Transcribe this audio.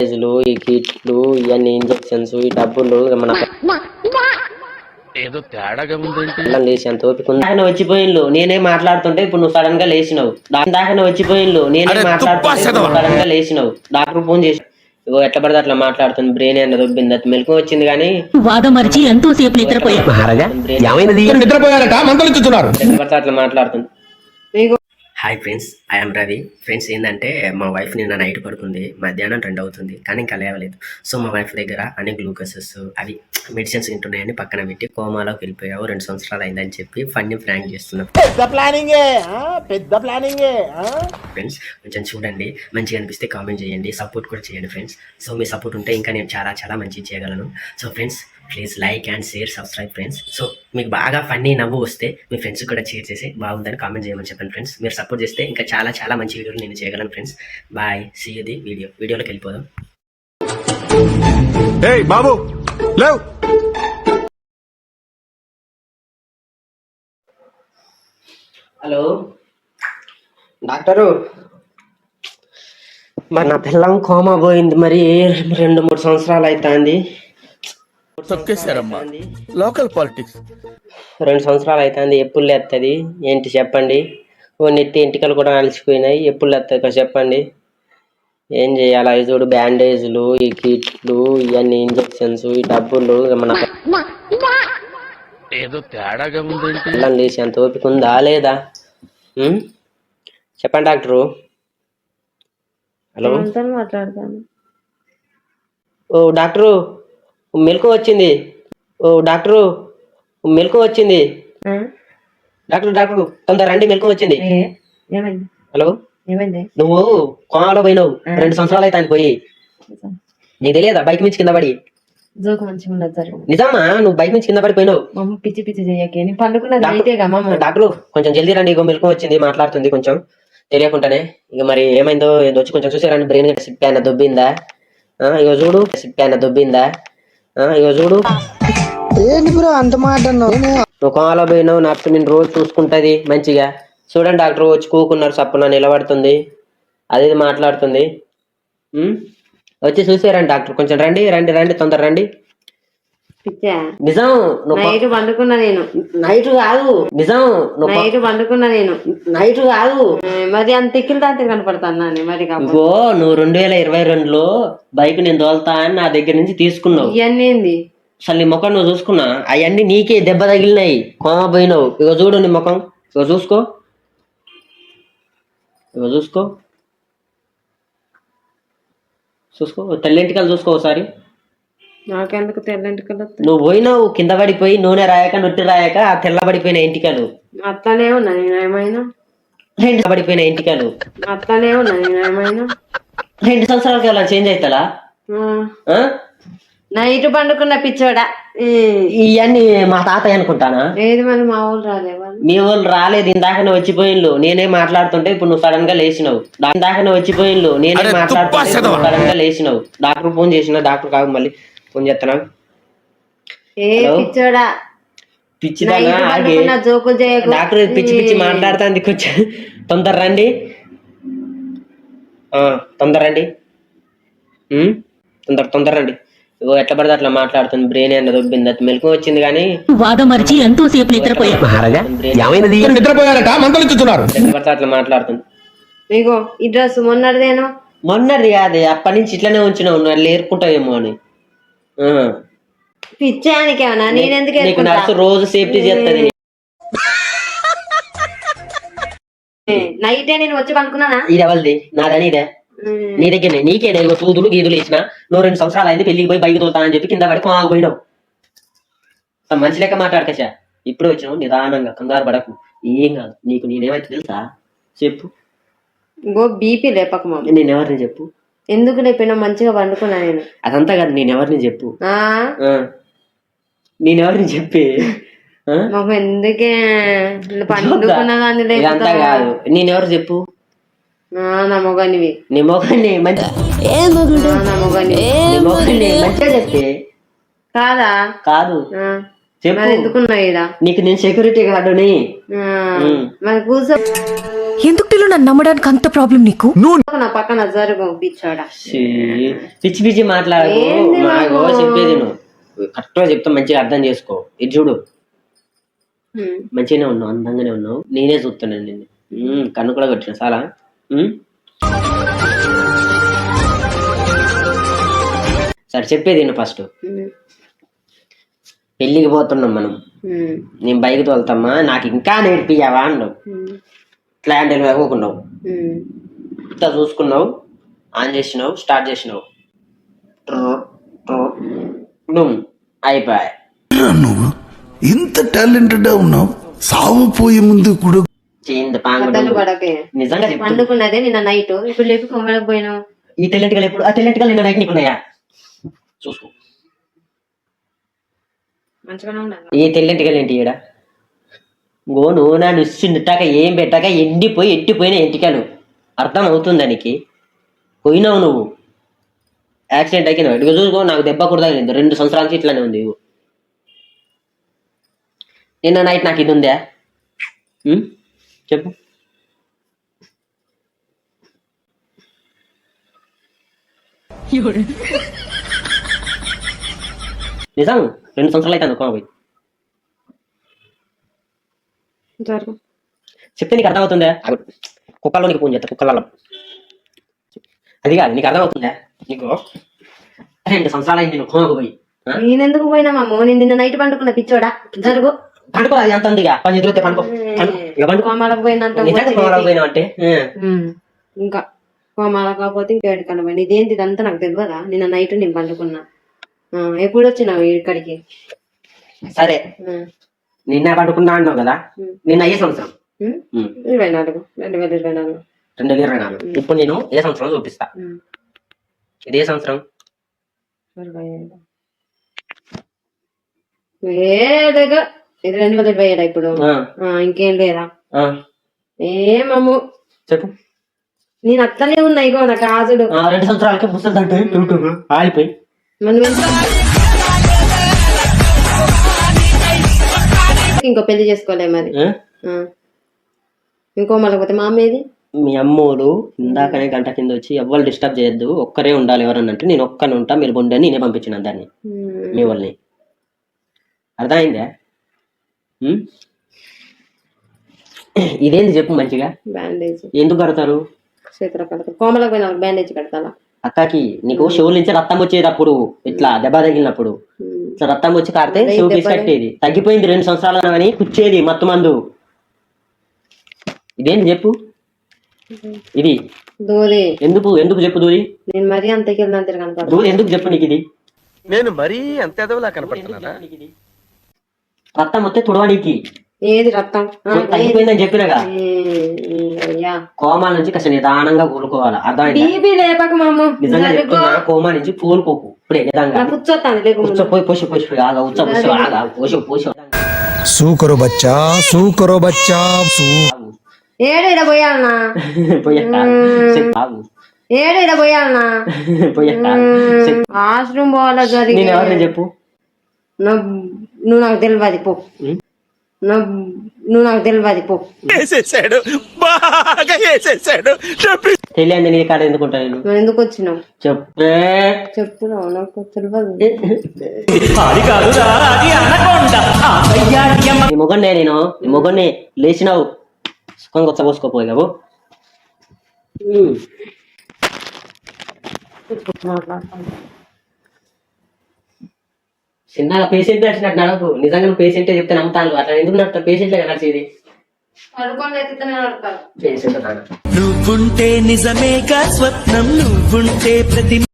బ్యాండేజ్లు ఈ కిట్లు ఇవన్నీ ఇంజెక్షన్స్ ఈ డబ్బులు మన ఏదో తేడాగా ఉందేంటి? దాకా వచ్చిపోయిన్లు నేనే మాట్లాడుతుంటే ఇప్పుడు నువ్వు సడన్గా లేచినావు. దాకా వచ్చిపోయిన్లు నేనే మాట్లాడుతుంటే సడన్గా లేచినావు. డాక్టర్ ఫోన్ చేసి ఇగో ఎట్లా పడితే అట్లా మాట్లాడుతుంది. బ్రెయిన్ అన్న దొబ్బింది? అది మెలకు వచ్చింది కానీ వాదమరిచి ఎంతోసేపు నిద్రపోయా? మహారాజా brain ఏమైనది నిద్రపోయారట? మందలించుతున్నారు. ఎట్లా పడితే అట్లా మాట్లాడుతుంది. Hi friends I'm Ravi friends ఏంటంటే మా వైఫ్ నిన్న నైట్ పడుకుంది మధ్యాహ్నం రెండు అవుతుంది కానీ ఇంకా లేవలేదు. సో మా వైఫ్ దగ్గర అన్ని గ్లూకోసెస్ అవి మెడిసిన్స్ తింటున్నాయని పక్కన పెట్టి కోమాలోకి వెళ్ళిపోయావు రెండు సంవత్సరాలు అయిందని చెప్పి ఫన్నీ ప్రాంక్ చేస్తున్నాం. పెద్ద ప్లానింగ్ పెద్ద ప్లానింగ్ ఫ్రెండ్స్ కొంచెం చూడండి మంచిగా అనిపిస్తే కామెంట్ చేయండి సపోర్ట్ కూడా చేయండి ఫ్రెండ్స్ సో మీ సపోర్ట్ ఉంటే ఇంకా నేను చాలా చాలా మంచిగా చేయగలను. So friends please like and share subscribe friends. So మీకు బాగా ఫన్నీ నవ్వు వస్తే మీ ఫ్రెండ్స్ కూడా షేర్ చేసి బాగుందని కామెంట్ చేయమని చెప్పండి ఫ్రెండ్స్. మీరు సపోర్ట్ చేస్తే ఇంకా చాలా చాలా మంచి వీడియోలు నేను చేయగలను ఫ్రెండ్స్. బాయ్ సీ ఇది వీడియో వీడియోలోకి వెళ్ళిపోదాం. ఏయ్ బాబు లేవ్. హలో. డాక్టరు మరి నా పిల్లం కోమా పోయింది మరి. రెండు మూడు సంవత్సరాలు అవుతుంది. తొక్కేశారమ్మా. Local politics. రెండు సంవత్సరాలు అవుతుంది ఎప్పుడు లేస్తుంది ఏంటి చెప్పండి? ఓ నెత్తి ఎంటికలు కూడా అలసిపోయినాయి ఎప్పుడు లేస్తుంది చెప్పండి. ఏం చేయాలి? అవి చూడు బ్యాండేజ్లు ఈ కిట్లు ఇవన్నీ ఇంజెక్షన్స్ ఈ డబ్బులు మన ఏదో తేడాగా ఓపిక ఉందా లేదా? చెప్పండి డాక్టరు. హలో? మాట్లాడతాను. ఓ డాక్టరు మెలకు వచ్చింది. ఓ డాక్టరు మెలకు వచ్చింది. డాక్టర్ డాక్టర్ తొందర రండి మెలకు వచ్చింది. హలో? నువ్వు కోమాలో పోయినావు. రెండు సంవత్సరాలు అయితే పోయి. నీకు తెలియదా? బైక్ నుంచి కింద పడి. జోకు మంచిగా ఉండదు సరే. నిజామా? నువ్వు బైక్ నుంచి కింద పడిపోయినావు. మా అమ్మ పిచ్చి పిచ్చి నేను పండుకున్నది డాక్టర్ కొంచెం జల్దీ రండి ఇగో మెలకు వచ్చింది మాట్లాడుతుంది కొంచెం. తెలియకుండానే. ఇక మరి ఏమైందో ఏదో వచ్చి కొంచెం చూసారండి. బ్రెయిన్ సిప్పాన దొబ్బిందా? ఇగో చూడు సిప్పాన దొబ్బిందా? ఆ, ఇగో చూడు. నువ్వు కోమాలో పోయినావు నర్సు నేను రోజు చూసుకుంటది మంచిగా. చూడండి డాక్టర్ వచ్చి కూకున్నారు సప్పున నిలబడుతుంది. అది ఇది మాట్లాడుతుంది? వచ్చి చూసారండి డాక్టర్ కొంచెం రండి రండి రండి తొందర రండి. నిజం నువ్వు నైట్ పండుకున్నా నేను. నైట్ కాదు. నిజం నువ్వు నైట్ పండుకున్నా నేను. నైట్ కాదు. మరి అంత తిక్కిలు దాంతి కనపడతాను మరి ఇగో నువ్వు రెండు వేల ఇరవై రెండులో బైక్ నేను తోలుతా అని నా దగ్గర నుంచి తీసుకున్నావు. ఇవన్నీ ఏంది? అసలు నీ ముఖం నువ్వు చూసుకున్నా అవన్నీ నీకే దెబ్బ తగిలినాయి. కోమ పోయినావు. ఇగో చూడు నీ ముఖం. ఇగో చూసుకో. ఇగో చూసుకో. చూసుకో. తెల్లింటికలు చూసుకో ఒకసారి. నాకెందుకు తెల్లంటి కలర్ నువ్వు పోయినావు కింద పడిపోయి నూనె రాయక నొట్టి రాయక ఆ తెల్లబడిపోయిన ఇంటికలు అట్లానే ఉన్నా నేను ఏమైనా? రెండు పడిపోయిన ఇంటికలు. అట్లానే ఉన్నా నేను ఏమైనా? రెండు సంవత్సరాలకి అలా చేంజ్ అవుతాలా ఆ, నైట్ పండుకున్న పిచ్చోడా. ఇవన్నీ మా తాతయ్య అనుకుంటానా? ఏది మరి మా ఊళ్ళు రాలే వాళ్ళు? మీ వాళ్ళు రాలేదు ఇందాకనే నేనే మాట్లాడుతుంటే ఇప్పుడు నువ్వు సడన్గా లేచినావు. ఇందాకనే వచ్చిపోయిన్లు నేనే మాట్లాడుతుంటే సడన్గా లేచినావు. డాక్టర్ ఫోన్ చేసిన డాక్టర్ కాదు మళ్ళీ ఫోన్ చేస్తున్నావు. ఏ? పిచ్చోడా? చేయకు. డాక్టర్ పిచ్చి పిచ్చి మాట్లాడుతుంది కొంచెం. తొందర రండి. ఆ, తొందర రండి. తొందర తొందర రండి. ఇగో ఎట్లా పడితే అట్లా మాట్లాడుతుంది. బ్రెయిన్ అన్న దొబ్బింది అది మెలకు వచ్చింది కానీ వాదమరిచి ఎంతోసేపు నిద్రపోయా? మహారాజా ఏమైనది నిద్రపోయారట మందలించుతున్నారు ఎట్లా పడితే అట్లా మాట్లాడుతుంది. ఇగో ఈ డ్రెస్ మొన్నటిదేను? మొన్నది కాదు అప్పటి నుంచి ఇట్లనే నువ్వు అట్లా ఏరుకుంటావేమో అని. ఆ. పిచ్చానికి ఏమన్నా నేనెందుకు నీకు? నర్సు రోజు సేఫ్టీ చేస్తుంది నైటే నేను వచ్చి పండుకున్నానా ఇది ఎవరిది? నాదని ఇదే నీ దగ్గర నీకే నేను గీదులు వేసిన. నువ్వు రెండు సంవత్సరాలు అయింది పెళ్ళికి పోయి బైక్ తోలుతానని చెప్పి కింద పడి కోమాకు పోయినావు. అసలు మంచి లెక్క మాట్లాడకశా ఇప్పుడు వచ్చినావు నిదానంగా కంగారు పడకు. ఏం కాదు. నీకు నేనేమైతే తెలుసా? చెప్పు. ఇగో బీపీ లేపక నేను ఎవరిని చెప్పు? ఎందుకు లేపినా మంచిగా పండుకున్నా నేను. అదంతా కాదు నేను ఎవరిని చెప్పు. నేను ఎవరిని చెప్పి? మాకు ఎందుకే? పండుకున్నా ఇదంతా కాదు. నేనెవరు చెప్పు? నా మొగనివి మొగాన్ని మంచిగా చెప్తే కాదా? కాదు. ఎందుకున్నా నీకు నేను సెక్యూరిటీ గార్డుని. మరి కూర్చో. ఎందుకు నన్ను నమ్మడానికి అంత ప్రాబ్లం నీకు? నా పక్కన జరుగు పిచ్చోడా. పిచ్చి పిచ్చి మాట్లాడకు? చెప్పేది నువ్వు. కరెక్ట్గా చెప్తా మంచిగా అర్థం చేసుకో ఇది చూడు. మంచిగానే ఉన్నావు అందంగానే ఉన్నావు నేనే చూస్తున్నాను నిన్ను కన్ను కూడా కొట్టిన చాలా. సరే చెప్పేది నేను ఫస్ట్. పెళ్ళికి పోతున్నాం మనం. నేను బైక్ తోలుతామా నాకు ఇంకా నేర్పియావా అన్నావు. ఇట్లా హ్యాండిల్ వేగోకున్నావు ఉమ్. ఇట్లా చూసుకున్నావు ఆన్ చేసినావు స్టార్ట్ చేసినావు ట్రు, ట్రు, డుమ్, అయిపోయా నువ్వు ఇంత టాలెంటెడ్ ఉన్నావు సావు పోయే ముందు కూడా చేయింది పడకే. నిజంగా చెప్తున్నా. పండుకున్నదే నిన్న నైట్ ఇప్పుడు లేపి కొమ్మలకు పోయినావు. ఈ టెలెంట్గా ఎప్పుడు ఆ టెలెంట్గా నిన్న నైట్ నీకున్నాయా చూసుకో. మంచిగానే ఉన్నాను. ఈ తెల్లెంటి ఏంటి ఈడ? గో నువ్వు నా నుచ్చిందిటాక ఏం పెట్టాక ఎండిపోయి ఎట్టిపోయిన ఎంటికలు. అర్థం అవుతుందా నీకు? పోయినావు నువ్వు. యాక్సిడెంట్ అయినావు ఇదిగో చూసుకో నాకు దెబ్బ కూడా తగిలింది రెండు సంవత్సరాల నుంచి ఇట్లానే ఉంది ఇగో. నిన్న నైట్ నాకు ఇది ఉందా? చెప్పు. నిజం? రెండు సంవత్సరాలు అయితే అనుకో పోయి చెప్తే నీకు అర్థమవుతుందా? ఆగు. కుక్కల్లో నీకు ఫోన్ చేస్తా కుక్కలలో అది కాదు నీకు అర్థమవుతుందా? నీకు రెండు సంవత్సరాలు అయింది నువ్వు కోమకు పోయి? నేనెందుకు పోయినా మామూ? నేను నిన్న నైట్ పండుకున్న పిచ్చోడా? జరుగు. పండుకో అది ఎంత ఉంది ఇక పని చూస్తే పండుకో. పండుకో. కోమాలకు కోమలకు అంటే. ఇంకా కోమాల కాకపోతే ఇంకా ఎక్కడికన్నా పోయినా. ఇదేంటి ఇదంతా నాకు తెలియదా? నిన్న నైట్ నేను పండుకున్నా. ఎప్పుడు వచ్చినావు ఇక్కడికి? సరే. నిన్న పండుకున్నా అన్నావు కదా. నిన్న ఏ సంవత్సరం. ఇరవై నాలుగు రెండు వేల ఇరవై నాలుగు. రెండు వేల ఇరవై నాలుగు. ఇప్పుడు నేను ఏ సంవత్సరం చూపిస్తా. ఇది ఏ సంవత్సరం ఏడుగా ఇది రెండు వేల ఇరవై ఏడా ఇప్పుడు? ఇంకేం లేదా? ఆ, ఏమమ్ము చెప్పు. నేను అట్లనే ఉన్నా ఇగో నాకు రాజుడు. ఆ, రెండు సంవత్సరాలకి ముసలి దంటే ఆగిపోయి. ఇంకో పెళ్ళి చేసుకోలే మరి. ఇంకో మళ్ళీ మా అమ్మ ఏది? మీ అమ్మోడు ఇందాకనే గంట కింద వచ్చి ఎవ్వరు డిస్టర్బ్ చేయొద్దు ఒక్కరే ఉండాలి ఎవరన్నా అంటే నేను ఒక్కనే ఉంటా మీరు బొండి అని నేనే పంపించిన దాన్ని. మీ వాళ్ళని. అర్థమైందా? ఇదేంది చెప్పు మంచిగా. బ్యాండేజ్. ఎందుకు కడతారు? చేతుల కడతారు. కోమలకు పోయిన బ్యాండేజ్ కడతాలా? అక్కకి నీకు చెవుల నుంచి రక్తం వచ్చేటప్పుడు ఇట్లా దెబ్బ తగిలినప్పుడు. ఉమ్. ఇట్లా రక్తం వచ్చి కారితే అదే చెవు దెబ్బ పీసి కట్టేది. తగ్గిపోయింది రెండు సంవత్సరాలు అని కుచ్చేది మత్తు మందు. ఇదేంటి చెప్పు? ఇది దూది ఎందుకు ఎందుకు చెప్పు దూది నేను మరీ తిరగను దూది ఎందుకు చెప్పు నీకు ఇది నేను మరీ అంత ఎదవలా కనపడుతున్నానా? రక్తం వస్తే తుడవడానికి ఏది రక్తం? తగ్గిపోయిందని చెప్పినగా? ఏ, ఏ, అయ్యా కోమా నుంచి కాస్త నిదానంగా కోలుకోవాలి? అర్థమైందా? బీబీ లేపక మామ. నిజంగా చెప్తున్నా కోమా నుంచి కోలుకోకు. ఇప్పుడే నాకు కూర్చోతాను లేకుండా ఉచ్చ పోయి పోసి పోసి ఆగా ఉచ్చ పోసి ఆగా పోసి పోసి సూకరో బచ్చా సూకరో బచ్చా సూ ఏడు ఇడ పోయాలనా? ఏడు ఇడ పోయాలనా. వాష్రూమ్ పోవాలా నేను ఎవరిని చెప్పు? నువ్వు నాకు తెలియదు పో? నువ్వు నాకు తెలియదు పో. వేసేసాడు. బాగా వేసేసాడు. తెలియంది నీ కాడ ఎందుకుంటా నేను? ఎందుకు వచ్చినావు? చెప్పే. చెప్పు నువ్వు నాకు తెలియదు నీ మొగన్నే నేను నీ మొగన్నే లేచినావు సుఖంగా వచ్చ పోసుకోపోయావు చిన్నగా పేషెంట్ వచ్చినట్టు నడకు నిజంగా నువ్వు పేషెంటే చెప్తే నమ్ముతాను అట్లా ఎందుకు నడుతా పేషెంట్లే నడిచేది పేషెంట్ నువ్వుంటే నిజమేగా స్వప్నం నువ్వుంటే ప్రతి